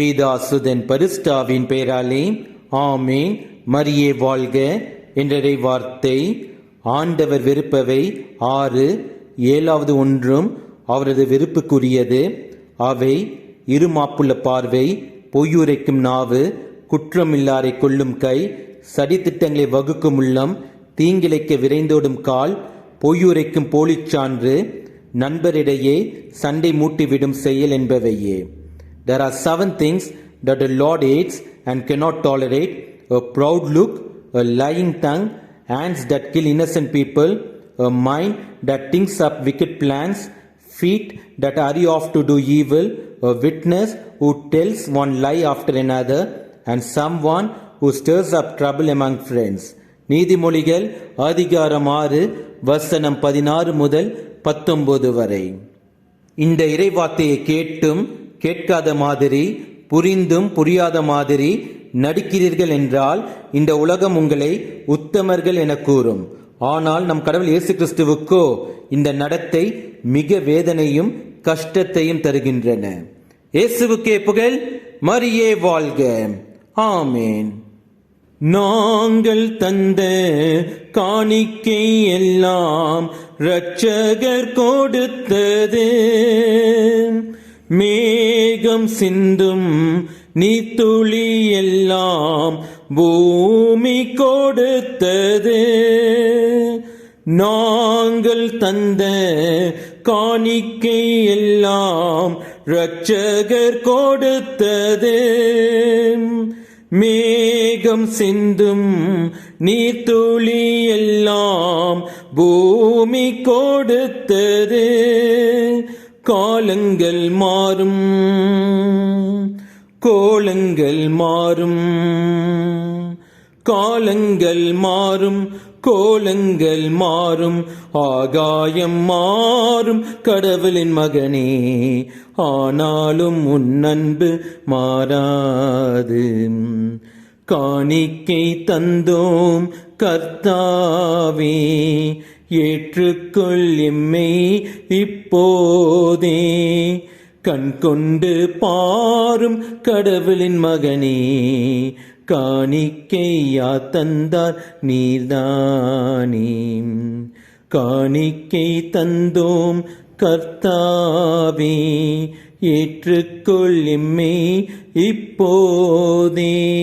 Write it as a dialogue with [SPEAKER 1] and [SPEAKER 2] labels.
[SPEAKER 1] பீதாசுதன் பரிஸ்டாவின் பெயராலே ஆமேன். மரியே வாழ்க. என்றரை வார்த்தை ஆண்டவர் வெறுப்பவை ஆறு. ஏழாவது ஒன்றும் அவரது வெறுப்புக்குரியது அவை இருமாப்புள்ள பார்வை பொய்யுரைக்கும் நாவு குற்றமில்லாரை கொள்ளும் கை சதித்திட்டங்களை வகுக்கும் உள்ளம் தீங்கிழைக்க விரைந்தோடும் கால் பொய்யுரைக்கும் போலிச் சான்று நண்பரிடையே சண்டை மூட்டிவிடும் செயல் என்பவையே. There are seven things that the Lord hates and cannot tolerate a proud look, a lying tongue, hands that kill innocent people, a mind that thinks up wicked plans, feet that hurry off to do evil, a witness who tells one lie after another, and someone who stirs up trouble among friends. நீதிமொழிகள் அதிகாரம் ஆறு வசனம் பதினாறு முதல் பத்தொன்பது வரை இந்த இறைவார்த்தையை கேட்டும் கேட்காத மாதிரி புரிந்தும் புரியாத மாதிரி நடிக்கிறீர்கள் என்றால் இந்த உலகம் உங்களை உத்தமர்கள் என கூறும். ஆனால் நம் கடவுள் இயேசு கிறிஸ்துவுக்கோ இந்த நடத்தை மிக வேதனையும் கஷ்டத்தையும் தருகின்றன. இயேசுவுக்கே புகழ் மரியே வாழ்க. ஆமேன். நாங்கள் தந்த காணிக்கை எல்லாம் இரட்சகர் கொடுத்தது. மேகம் சிந்தும் நீத்துளி எல்லாம் பூமி கொடுத்தது. நாங்கள் தந்த காணிக்கை எல்லாம் இரட்சகர் கொடுத்தது. மேகம் சிந்தும் நீர்த்துளி எல்லாம் பூமி கொடுத்தது. காலங்கள் மாறும். கோலங்கள் மாறும். காலங்கள் மாறும் கோலங்கள் மாறும். ஆகாயம் மாறும் கடவுளின் மகனே. ஆனாலும் உன் அன்பு மாறாது. காணிக்கை தந்தோம் கர்த்தாவே. ஏற்றுக்கொள் எம்மை இப்போதே. கண் கொண்டு பாரும் கடவுளின் மகனே. காணிக்கையா தந்தார் நீர்தானே. காணிக்கை தந்தோம் கர்த்தாவே. ஏற்றுக்கொள் எம்மை இப்போதே.